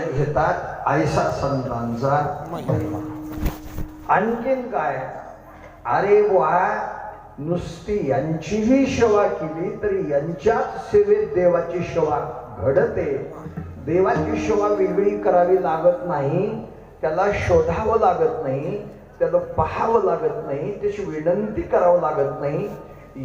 घेतात. आयसा संतांचा महिमा. आणखीन काय? अरे वा नुसती यांचीही सेवा केली तरी यांच्याच सेवेत देवाची सेवा घडते. देवाची सेवा वेगळी करावी लागत नाही. त्याला शोधावं लागत नाही. त्याला पाहावं लागत नाही. त्याची विनंती करावं लागत नाही.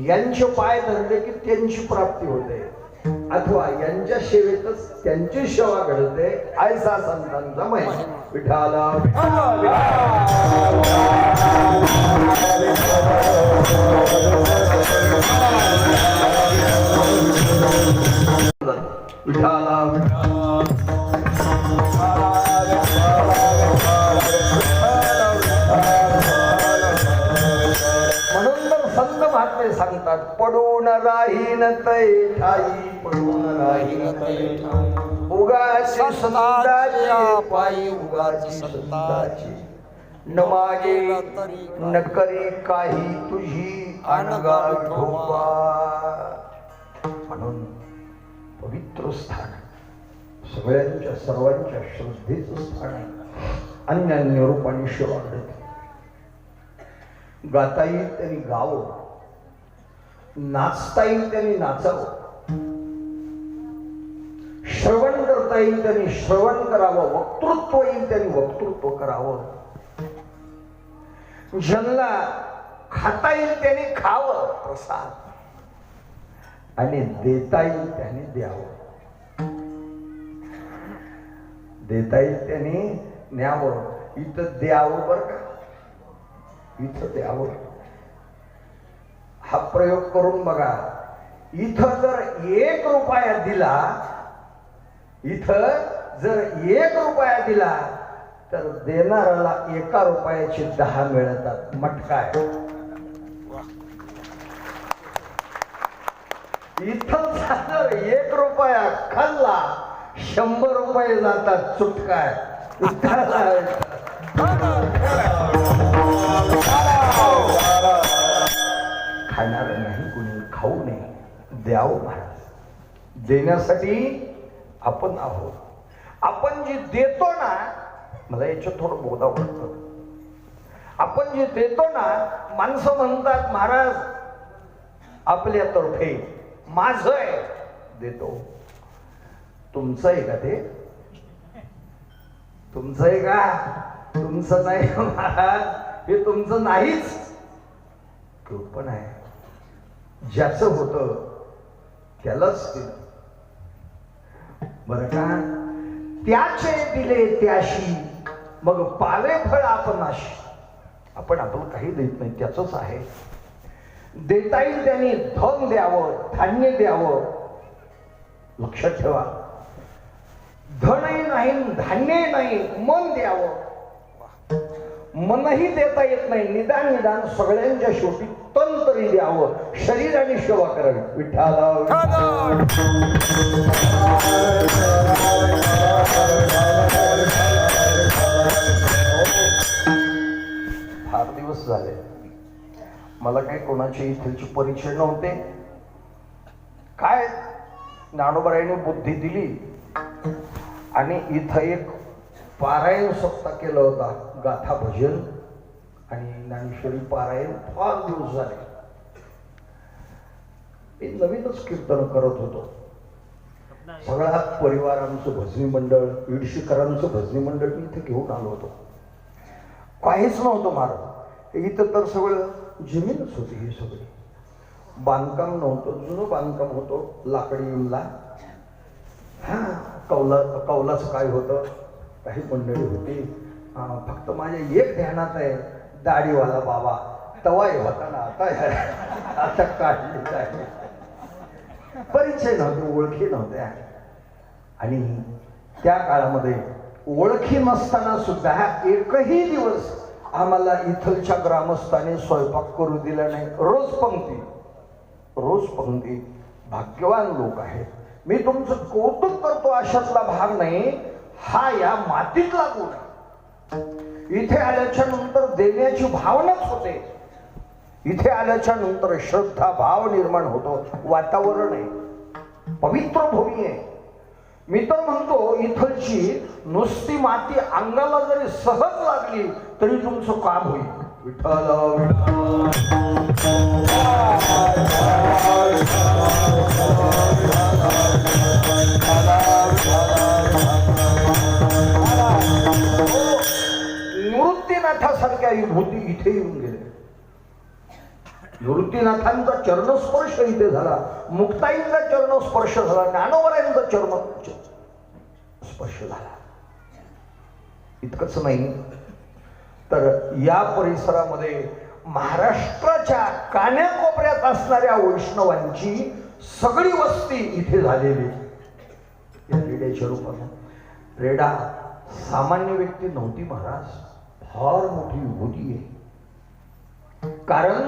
यांचे पाय धरले की त्यांची प्राप्ती होते. अथवा यांच्या सेवेतच त्यांची सेवा घडते आयसा संतांचा महिमा. विठाला विठाला विठाला संत महात्मे सांगतात पडून राहीन तै ठाई पडून राहीन तै उगाची संताची पायी उगाची संताची. न मागे न करी काही तुझी अनगा ठोपा म्हणून पवित्र स्थान सगळ्यांच्या सर्वांच्या श्रद्धेचं स्थान आहे अन्य अन्य रूपाने घडते गाता येईल त्यांनी गावं नाचता येईल त्यांनी नाचावं श्रवण करता येईल त्यांनी श्रवण करावं वक्तृत्व येईल त्यांनी वक्तृत्व करावं. ज्यांना खाता येईल त्याने खावं प्रसाद आणि देता येईल त्याने द्यावं. देता येईल त्याने न्यावं इथं द्यावं बरं का? इथं द्यावं हा प्रयोग करून बघा. इथं जर एक रुपया दिला इथं जर एक रुपया दिला तर देणाऱ्याला एका रुपयाचे दहा मिळतात. मटका इथं जर एक रुपया खाल्ला शंभर रुपये जातात. चुटकाय खाणार नाही कुणी खाऊ नये द्यावं महाराज देण्यासाठी आपण आहोत. आपण जे देतो ना मला याच्यात थोडं बोधा वाटतं आपण जे देतो ना माणसं म्हणतात महाराज आपल्यातर्फे माझ आहे. देतो. तुमचं आहे का ते? तुमचं आहे का? तुमचं नाही महाराज. हे तुमचं नाहीच. पण आहे. ज्याचं होत त्यालाच दिलं. बर का? त्याचे दिले त्याशी मग पावे फळ आपण अशी आपण आपलं काही देत नाही त्याच आहे. देता येईल त्यांनी धन द्यावं धान्य द्यावं. लक्षात ठेवा. धनही नाही धान्यही नाही मन द्यावं. मनही देता येत नाही. निदान निदान सगळ्यांच्या शेवटी तन तरी द्यावं. शरीराने सेवा करावी विठाला फार दिवस झाले. मला काही कोणाचे इथलचे परिचय नव्हते. काय? नानोबराईने बुद्धी दिली. आणि इथं एक पारायण सप्ताह केलं होता. गाथा भजन आणि ज्ञानेश्वरी पारायण फार दिवस झाले. मी नवीनच कीर्तन करत होतो. सगळा परिवार आमचं भजनी मंडळ इडशीकरांचं भजनी मंडळ मी इथे घेऊन आलो होतो. काहीच नव्हतं महाराज इथं तर सगळं जमीनच होती ही सगळी. बांधकाम नव्हतं जुनं बांधकाम होतं लाकडी इमला. हा कौला कौलाचं काय होतं? काही मंडळी होती. फक्त माझ्या एक ध्यानात आहे दाढीवाला बाबा. तवाही होता ना आता आता काढलेला आहे परिचय नव्हते ओळखी नव्हत्या. आणि त्या काळामध्ये ओळखी नसताना सुद्धा एकही दिवस आम्हाला इथलच्या ग्रामस्थांनी स्वयंपाक करू दिला नाही. रोज पंक्ती. रोज पंक्ती. भाग्यवान लोक आहेत. मी तुमचं कौतुक करतो अशातला भाग नाही. हा या मातीतला गुण आहे. इथे आल्याच्यानंतर देण्याची भावनाच होते. इथे आल्याच्यानंतर श्रद्धा भाव निर्माण होतो. वातावरण आहे. पवित्र भूमी आहे. मी तर म्हणतो इथलची नुसती माती अंगाला जरी सहज लागली तरी तुमचं काम होईल. विठ्ठल निवृत्तीनाथासारख्या होती इथे येऊन गेले. निवृत्तीनाथांचा चरणस्पर्श इथे झाला. मुक्ताईंचा चरणस्पर्श झाला. ज्ञानोबरायांचा चरण स्पर्श झाला. इतकंच नाही. तर या परिसरामध्ये महाराष्ट्राच्या कान्याकोपऱ्यात असणाऱ्या वैष्णवांची सगळी वस्ती इथे झालेली. या रेड्याच्या रूपात रेडा सामान्य व्यक्ती नव्हती महाराज. फार मोठी विभूती आहे. कारण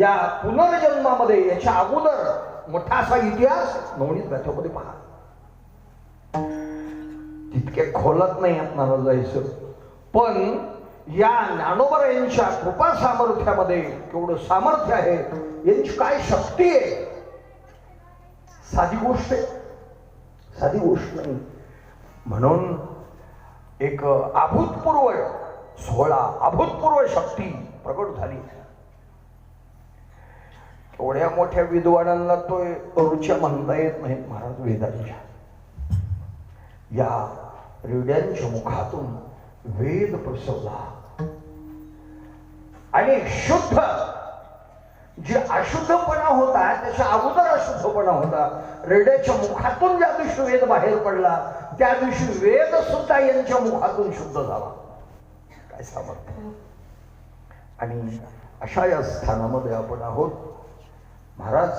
या पुनर्जन्मामध्ये याच्या अगोदर मोठा असा इतिहास नवनीत गाथ्यामध्ये पहा. तितके खोलत नाही आपणाला जायचं. पण या ज्ञानोबर यांच्या कृपा सामर्थ्यामध्ये केवढं सामर्थ्य आहे यांची काय शक्ती आहे? साधी गोष्ट आहे. साधी गोष्ट नाही. म्हणून एक अभूतपूर्व सोहळा अभूतपूर्व शक्ती प्रकट झाली. एवढ्या मोठ्या विद्वानांना तो रुच्या म्हणता येत नाहीत महाराज वेदांच्या. या रेड्यांच्या मुखातून वेद प्रसवला. आणि शुद्ध जे अशुद्धपणा होता त्याच्या अगोदर अशुद्धपणा होता रेड्याच्या मुखातून ज्या दिवशी वेद बाहेर पडला त्या दिवशी वेद सुद्धा यांच्या मुखातून शुद्ध झाला. काय सामर्थ्य? आणि अशा या स्थानामध्ये आपण आहोत. महाराज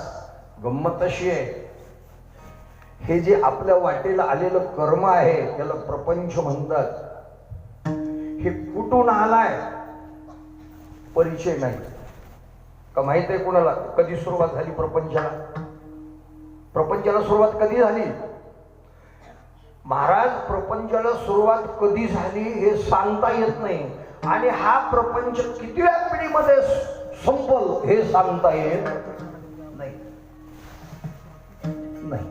गंमत अशी आहे. हे जे आपल्या वाटेला आलेलं कर्म आहे त्याला प्रपंच म्हणतात. हे कुठून आलाय? परिचय नाही. का माहीत आहे कोणाला? कधी सुरुवात झाली प्रपंचाला? प्रपंचाला सुरुवात कधी झाली? महाराज प्रपंचाला सुरुवात कधी झाली हे सांगता येत नाही. आणि हा प्रपंच कितव्या पिढीमध्ये संपल हे सांगता येत नाही. नाही.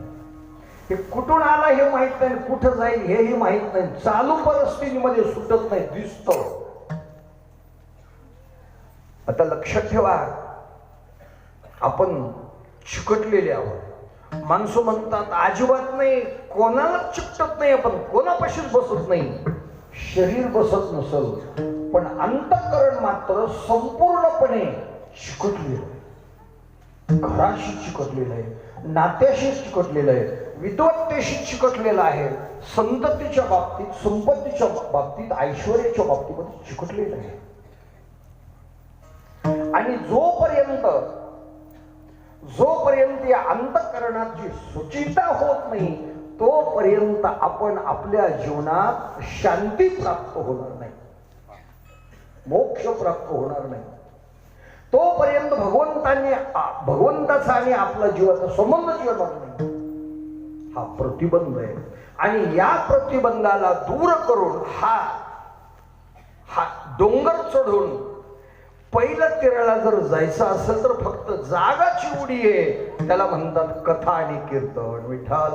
हे कुठून आला हे माहीत नाही कुठं जाईल हेही माहीत नाही. चालू परिस्थितीमध्ये सुटत नाही दिसतो. आता लक्षात ठेवा आपण चिकटलेले आहोत. माणसं म्हणतात अजिबात नाही कोणाला चिकटत नाही आपण कोणापाशीच बसत नाही. शरीर बसत नसल पण अंतकरण मात्र संपूर्णपणे चिकटलेलं आहे. घराशी चिकटलेलं आहे नात्याशी चिकटलेलं आहे विद्वत्तेशी चिकटलेलं आहे संततीच्या बाबतीत संपत्तीच्या बाबतीत ऐश्वर्याच्या बाबतीमध्ये चिकटलेलं आहे. आणि जोपर्यंत जोपर्यंत या अंतकरणाची सुचिता होत नाही तोपर्यंत आपण आपल्या जीवनात शांती प्राप्त होणार नाही. मोक्ष प्राप्त होणार नाही. तोपर्यंत भगवंतांनी भगवंताचा आणि आपला जीवाचा संबंध जीवनात नाही. हा प्रतिबंध आहे. आणि या प्रतिबंधाला दूर करून हा हा डोंगर चढून पहिलं तिरळा जर जायचं असेल तर फक्त जागा चिवडी आहे. त्याला म्हणतात कथा आणि कीर्तन. विठाल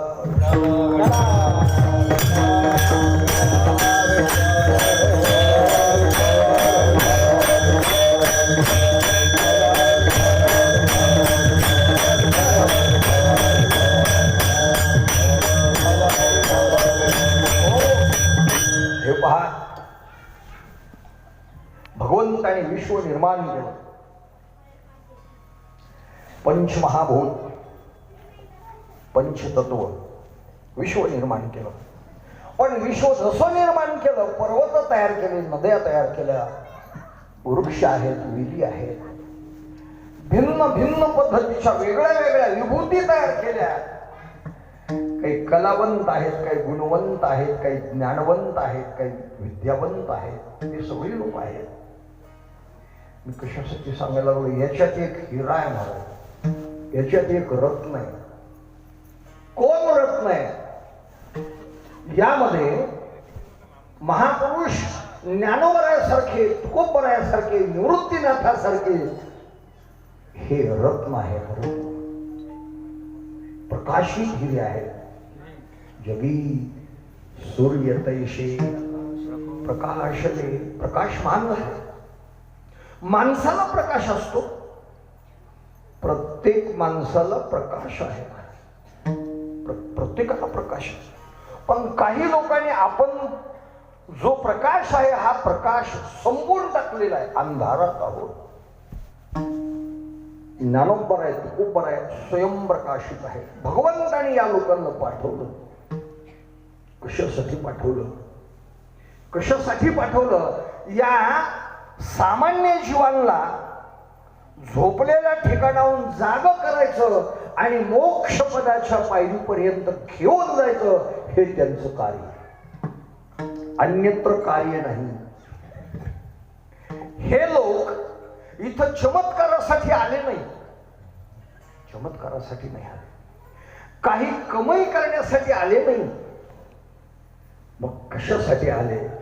हे पहा भगवंताने विश्व निर्माण केलं. पंचमहाभूत पंचतत्व विश्व निर्माण केलं. पण विश्व जसं निर्माण केलं पर्वत तयार केले नद्या तयार केल्या वृक्ष आहेत विली आहेत. भिन्न भिन्न पद्धतीच्या वेगळ्या वेगळ्या विभूती तयार केल्या. काही कलावंत आहेत काही गुणवंत आहेत काही ज्ञानवंत आहेत काही विद्यावंत आहेत हे सगळी लोक आहेत. मी कशासाठी सांगायला लागलो? याच्यात एक हिरा आहे महाराज याच्यात एक रत्न आहे. कोण रत्न आहे? यामध्ये महापुरुष ज्ञानोबरायासारखे तुकोबरायासारखे निवृत्तीनाथासारखे हे रत्न आहे प्रकाशित हिरे आहेत. जगी सूर्य तैशे प्रकाशले प्रकाशमान आहे माणसाला प्रकाश असतो. प्रत्येक माणसाला प्रकाश आहे. प्र- प्रत्येकाला प्रकाश असतो पण काही लोकांनी आपण जो प्रकाश आहे हा प्रकाश संपून टाकलेला आहे. अंधारात आहोत. ज्ञानोबर आहे तुकोबर आहे स्वयंप्रकाशित आहे. भगवंताने या लोकांना पाठवलं. कशासाठी पाठवलं? कशासाठी पाठवलं? या सामान्य जीवांना झोपलेल्या ठिकाणाहून जाग करायचं आणि मोक्ष पदाच्या पायरीपर्यंत घेऊन जायचं हे त्यांचं कार्य. अन्यत्र कार्य नाही. हे लोक इथं चमत्कारासाठी आले नाही. चमत्कारासाठी नाही आले. काही कमाई करण्यासाठी आले नाही. मग कशासाठी आले?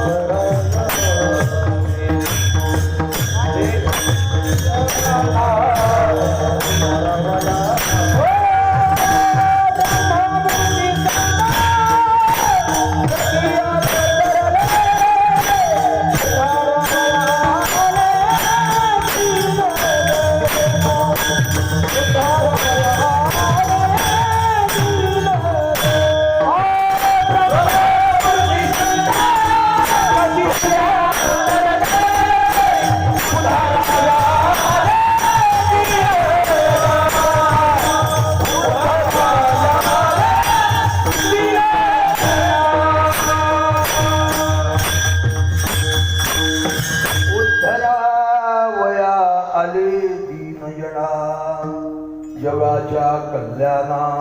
जगाच्या कल्याणा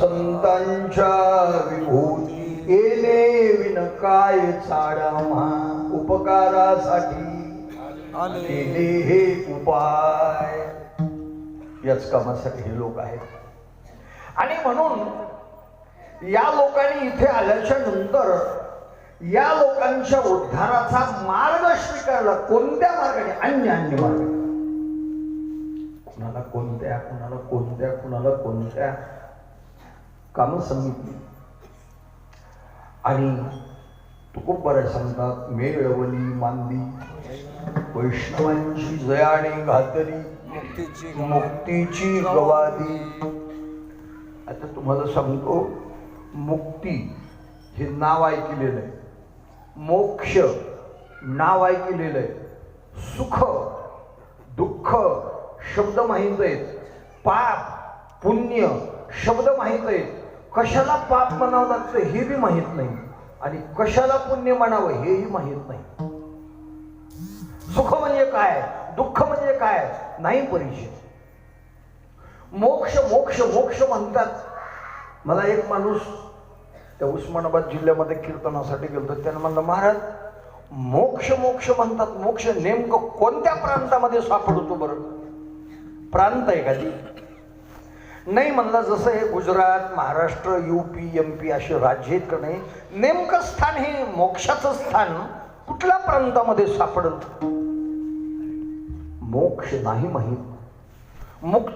संतांच्या विभूती. येणे विन काय चाडामा उपकारासाठी केले हे उपाय. याच कामासाठी हे लोक आहेत. आणि म्हणून या लोकांनी इथे आल्याच्यानंतर या लोकांच्या उद्धाराचा मार्ग स्वीकारला. कोणत्या मार्गाने? अन्य अन्य मार्ग कुणाला कोणत्या कुणाला कोणत्या कुणाला कोणत्या? कामं सांगितली. आणि तुकोबऱ्या सांगतात मेळवली मांदी वैष्णवांची जयाने घातली मुक्तीची गवादी. आता तुम्हाला सांगतो मुक्ती हे नाव ऐकलेलं आहे. मोक्ष नाव ऐकलेलं आहे. सुख दुःख शब्द माहीत आहेत. पाप पुण्य शब्द माहीत आहेत. कशाला पाप म्हणावं लागतं हे बी माहीत नाही. आणि कशाला पुण्य म्हणावं हेही माहीत नाही. सुख म्हणजे काय? दुःख म्हणजे काय? नाही परिचय. मोक्ष मोक्ष मोक्ष म्हणतात. मला एक माणूस त्या उस्मानाबाद जिल्ह्यामध्ये कीर्तनासाठी गेलो त्यानं म्हणलं महाराज मोक्ष मोक्ष म्हणतात. मोक्ष नेमकं कोणत्या प्रांतामध्ये सापडतो बरं? प्रांत आहे का ती नाही म्हणलं जसं हे Gujarat Maharashtra UP M P असे राज्य आहेत का नाही नेमकं स्थान हे मोक्षाचं स्थान कुठल्या प्रांतामध्ये सापडत मोक्ष नाही माहीत. मुक्त